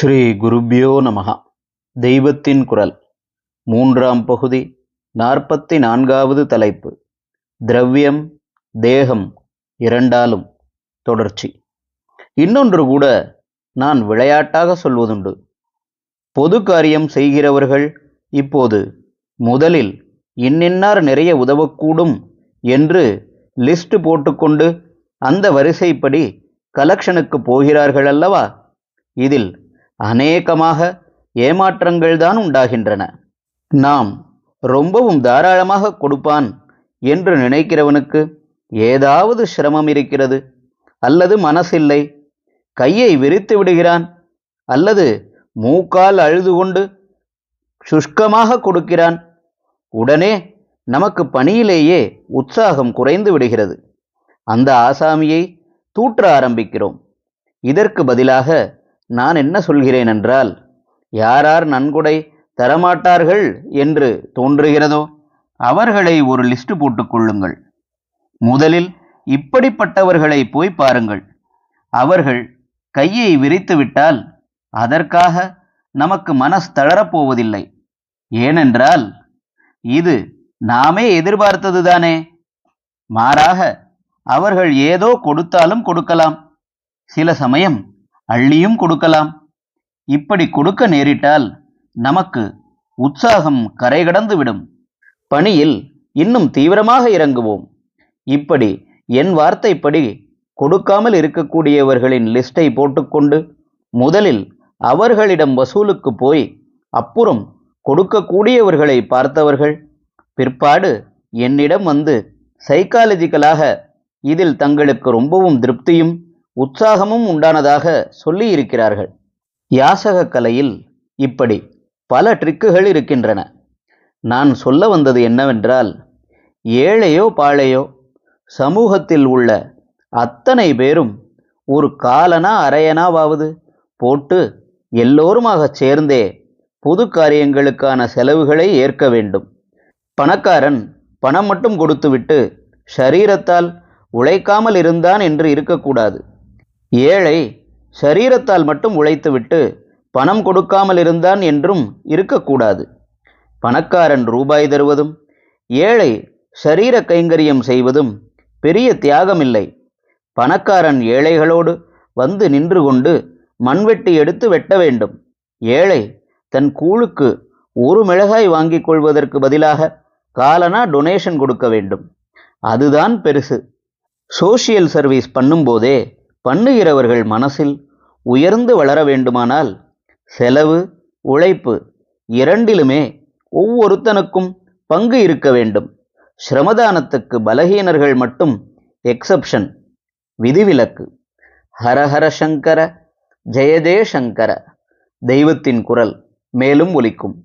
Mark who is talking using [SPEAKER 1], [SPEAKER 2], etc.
[SPEAKER 1] ஸ்ரீ குருபியோ நமகா தெய்வத்தின் குரல். மூன்றாம் பகுதி நாற்பத்தி நான்காவது தலைப்பு. திரவியம் தேகம் இரண்டாலும் தொடர்ச்சி. இன்னொன்று கூட நான் விளையாட்டாக சொல்வதுண்டு. பொது காரியம் செய்கிறவர்கள் இப்போது முதலில் இன்னின்னார் நிறைய உதவக்கூடும் என்று லிஸ்ட் போட்டுக்கொண்டு அந்த வரிசைப்படி கலெக்ஷனுக்கு போகிறார்கள் அல்லவா இதில் அநேகமாக ஏமாற்றங்கள்தான் உண்டாகின்றன. நாம் ரொம்பவும் தாராளமாக கொடுப்பான் என்று நினைக்கிறவனுக்கு ஏதாவது சிரமம் இருக்கிறது அல்லது மனசில்லை. கையை விரித்து விடுகிறான் அல்லது மூக்கால் அழுது கொண்டு சுஷ்கமாக கொடுக்கிறான். உடனே நமக்கு பணியிலேயே உற்சாகம் குறைந்து விடுகிறது. அந்த ஆசாமியை தூற்ற ஆரம்பிக்கிறோம். இதற்கு பதிலாக நான் என்ன சொல்கிறேன் என்றால் யாரார் நன்கொடை தரமாட்டார்கள் என்று தோன்றுகிறதோ அவர்களை ஒரு லிஸ்ட் போட்டுக்கொள்ளுங்கள் முதலில் இப்படிப்பட்டவர்களை போய் பாருங்கள். அவர்கள் கையை விரித்துவிட்டால் அதற்காக நமக்கு மனஸ் தளரப்போவதில்லை ஏனென்றால் இது நாமே எதிர்பார்த்ததுதானே மாறாக அவர்கள் ஏதோ கொடுத்தாலும் கொடுக்கலாம். சில சமயம் அள்ளியும் கொடுக்கலாம். இப்படி கொடுக்க நேரிட்டால் நமக்கு உற்சாகம் கரை கடந்து விடும். பணியில் இன்னும் தீவிரமாக இறங்குவோம். இப்படி என் வார்த்தைப்படி கொடுக்காமல் இருக்கக்கூடியவர்களின் லிஸ்டை போட்டுக்கொண்டு முதலில் அவர்களிடம் வசூலுக்கு போய் அப்புறம் கொடுக்கக்கூடியவர்களை பார்த்தவர்கள். பிற்பாடு என்னிடம் வந்து சைக்காலஜிக்கலாக இதில் தங்களுக்கு ரொம்பவும் திருப்தியும் உற்சாகமும் உண்டானதாக சொல்லி இருக்கிறார்கள் யாசக கலையில் இப்படி பல ட்ரிக்குகள் இருக்கின்றன. நான் சொல்ல வந்தது என்னவென்றால் ஏழையோ பாழையோ சமூகத்தில் உள்ள அத்தனை பேரும் ஒரு காலனா அரையனாவாவது போட்டு எல்லோருமாக சேர்ந்தே பொது காரியங்களுக்கான செலவுகளை ஏற்க வேண்டும். பணக்காரன் பணம் மட்டும் கொடுத்துவிட்டு ஷரீரத்தால் உழைக்காமல் இருந்தான் என்று இருக்கக்கூடாது. ஏழை சரீரத்தால் மட்டும் உழைத்துவிட்டு பணம் கொடுக்காமல் இருந்தான் என்றும் இருக்கக்கூடாது. பணக்காரன் ரூபாய் தருவதும் ஏழை சரீர கைங்கரியம் செய்வதும் பெரிய தியாகமில்லை. பணக்காரன் ஏழைகளோடு வந்து நின்று கொண்டு மண்வெட்டி எடுத்து வெட்ட வேண்டும். ஏழை தன் கூழுக்கு ஒரு மிளகாய் வாங்கிக் கொள்வதற்கு பதிலாக காலனா டொனேஷன் கொடுக்க வேண்டும். அதுதான் பெருசு. சோஷியல் சர்வீஸ் பண்ணும்போதே பண்ணுகிறவர்கள் மனசில் உயர்ந்து வளர வேண்டுமானால் செலவு உழைப்பு இரண்டிலுமே ஒவ்வொருத்தனுக்கும் பங்கு இருக்க வேண்டும். சிரமதானத்துக்கு பலகீனர்கள் மட்டும் எக்ஸப்ஷன் விதிவிலக்கு. ஹரஹர சங்கர ஜெயதே சங்கர தெய்வத்தின் குரல் மேலும் ஒலிக்கும்.